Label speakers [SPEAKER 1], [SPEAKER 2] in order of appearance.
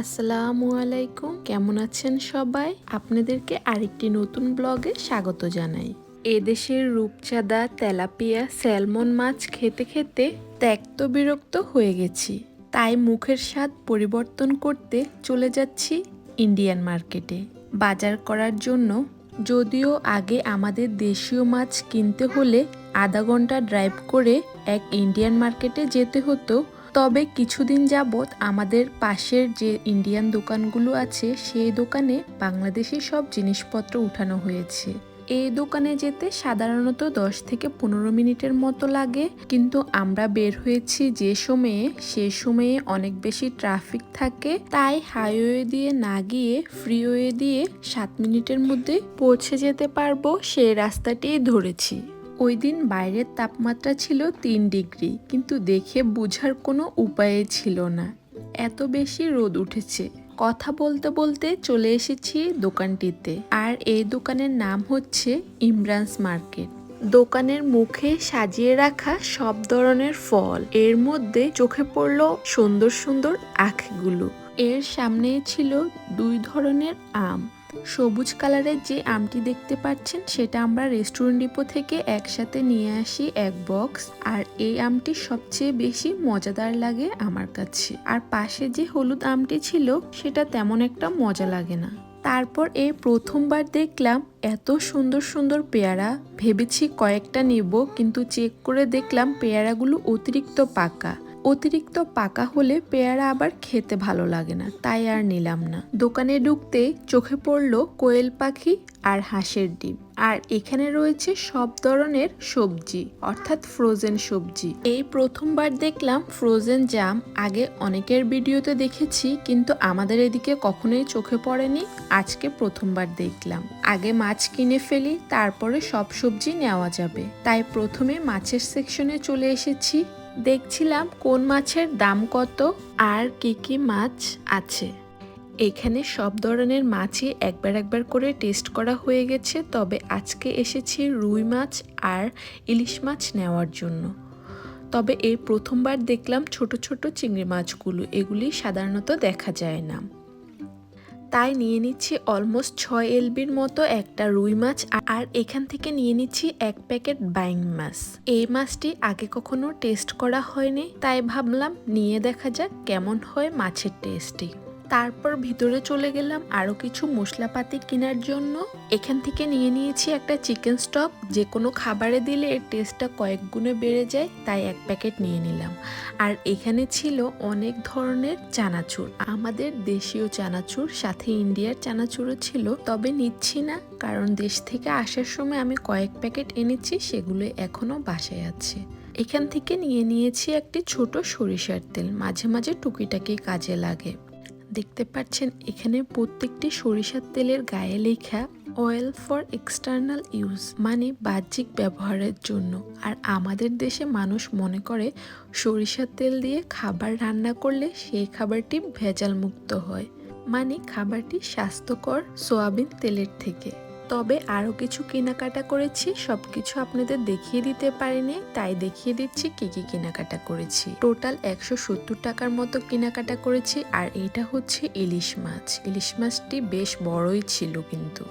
[SPEAKER 1] আসসালামু আলাইকুম। কেমন আছেন সবাই? আপনাদেরকে আরেকটি নতুন ব্লগে স্বাগত জানাই। এদেশের রূপচাঁদা, তেলাপিয়া, স্যালমন মাছ খেতে খেতে ত্যক্ত বিরক্ত হয়ে গেছি। তাই মুখের স্বাদ পরিবর্তন করতে চলে যাচ্ছি ইন্ডিয়ান মার্কেটে। বাজার করার জন্য যদিও আগে আমাদের দেশীয় মাছ কিনতে হলে আধা ঘণ্টা ড্রাইভ করে এক ইন্ডিয়ান মার্কেটে যেতে হতো। তবে কিছুদিন যাবৎ আমাদের পাশের যে ইন্ডিয়ান দোকানগুলো আছে, সেই দোকানে বাংলাদেশি সব জিনিসপত্র উঠানো হয়েছে। এই দোকানে যেতে সাধারণত দশ থেকে পনেরো মিনিটের মতো লাগে, কিন্তু আমরা বের হয়েছি যে সময়ে, সে সময়ে অনেক বেশি ট্রাফিক থাকে, তাই হাইওয়ে দিয়ে না গিয়ে, ফ্রিওয়ে দিয়ে সাত মিনিটের মধ্যে পৌঁছে যেতে পারব, সেই রাস্তাটিই ধরেছি। ওই দিন বাইরের তাপমাত্রা ছিল তিন ডিগ্রি, কিন্তু দেখে বোঝার কোনো উপায় ছিল না। এত বেশি রোদ উঠেছে। কথা বলতে বলতে চলে এসেছি দোকানটিতে। আর এই দোকানের নাম হচ্ছে ইমরানস মার্কেট। দোকানের মুখে সাজিয়ে রাখা সব ধরনের ফল। এর মধ্যে চোখে পড়ল সুন্দর সুন্দর আখগুলো। এর সামনে ছিল দুই ধরনের আম। সবুজ কালারের যে আমটি দেখতে পাচ্ছেন, সেটা আমরা রেস্টুরেন্ট ডিপো থেকে একসাথে নিয়ে আসি এক বক্স। আর এই আমটি সবচেয়ে বেশি মজাদার লাগে আমার কাছে। আর পাশে যে হলুদ আমটি ছিল, সেটা তেমন একটা মজা লাগে না। তারপর এই প্রথমবার দেখলাম, এত সুন্দর সুন্দর পেয়ারা। ভেবেছি কয়েকটা নিব, কিন্তু চেক করে দেখলাম পেয়ারাগুলো অতিরিক্ত পাকা। অতিরিক্ত পাকা হলে পেয়ারা আবার খেতে ভালো লাগে না, তাই আর নিলাম না। দোকানে ঢুকতে চোখে পড়ল কোয়েল পাখি আর হাঁসের ডিম। আর এখানে রয়েছে সব ধরনের সবজি, অর্থাৎ ফ্রোজেন সবজি। এই প্রথমবার দেখলাম ফ্রোজেন জাম আগে অনেকের ভিডিওতে দেখেছি, কিন্তু আমাদের এদিকে কখনোই চোখে পড়েনি, আজকে প্রথমবার দেখলাম। আগে মাছ কিনে ফেলি, তারপরে সব সবজি নেওয়া যাবে। তাই প্রথমে মাছের সেকশনে চলে এসেছি দেখছিলাম কোন মাছের দাম কত আর কি কি মাছ আছে। এখানে সব ধরনের মাছই একবার একবার করে টেস্ট করা হয়ে গেছে, তবে আজকে এসেছি রুই মাছ আর ইলিশ মাছ নেওয়ার জন্য। তবে এই প্রথমবার দেখলাম ছোট ছোট চিংড়ি মাছগুলো, এগুলি সাধারণত দেখা যায় না। তাই নিয়ে নিচ্ছি অলমোস্ট ছয় এলবির মতো একটা রুই মাছ আর এখান থেকে নিয়ে নিচ্ছি এক প্যাকেট বাইং মাছ। এই মাছটি আগে কখনো টেস্ট করা হয়নি, তাই ভাবলাম নিয়ে দেখা যাক কেমন হয় মাছের টেস্টটি। তারপর ভিতরে চলে গেলাম আরও কিছু মশলাপাতি কেনার জন্য। এখান থেকে নিয়ে নিয়েছি একটা চিকেন স্টক যে কোনো খাবারে দিলে এর টেস্টটা কয়েক গুণে বেড়ে যায়, তাই এক প্যাকেট নিয়ে নিলাম। আর এখানে ছিল অনেক ধরনের চানাচুর। আমাদের দেশীয় চানাচুর, সাথে ইন্ডিয়ার চানাচুরও ছিল। তবে নিচ্ছি না, কারণ দেশ থেকে আসার সময় আমি কয়েক প্যাকেট এনেছি, সেগুলো এখনও বাসায় আছে। এখান থেকে নিয়ে নিয়েছি একটি ছোট সরিষার তেল। মাঝে মাঝে টুকিটাকি কাজে লাগে। দেখতে পাচ্ছেন, এখানে প্রত্যেকটি সরিষার তেলের গায়ে লেখা অয়েল ফর এক্সটার্নাল ইউজ মানে বাহ্যিক ব্যবহারের জন্য। আর আমাদের দেশে মানুষ মনে করে সরিষার তেল দিয়ে খাবার রান্না করলে সেই খাবারটি ভেজাল মুক্ত হয় মানে খাবারটি স্বাস্থ্যকর সোয়াবিন তেলের থেকে। তবে আরও কিছু কেনাকাটা করেছি সব কিছু আপনাদের দেখিয়ে দিতে পারিনি, তাই দেখিয়ে দিচ্ছি কি কি কেনাকাটা করেছি। টোটাল একশো সত্তর টাকার মতো কেনাকাটা করেছি, আর এটা হচ্ছে ইলিশ মাছ। ইলিশ মাছটি বেশ বড়ই ছিল কিন্তু।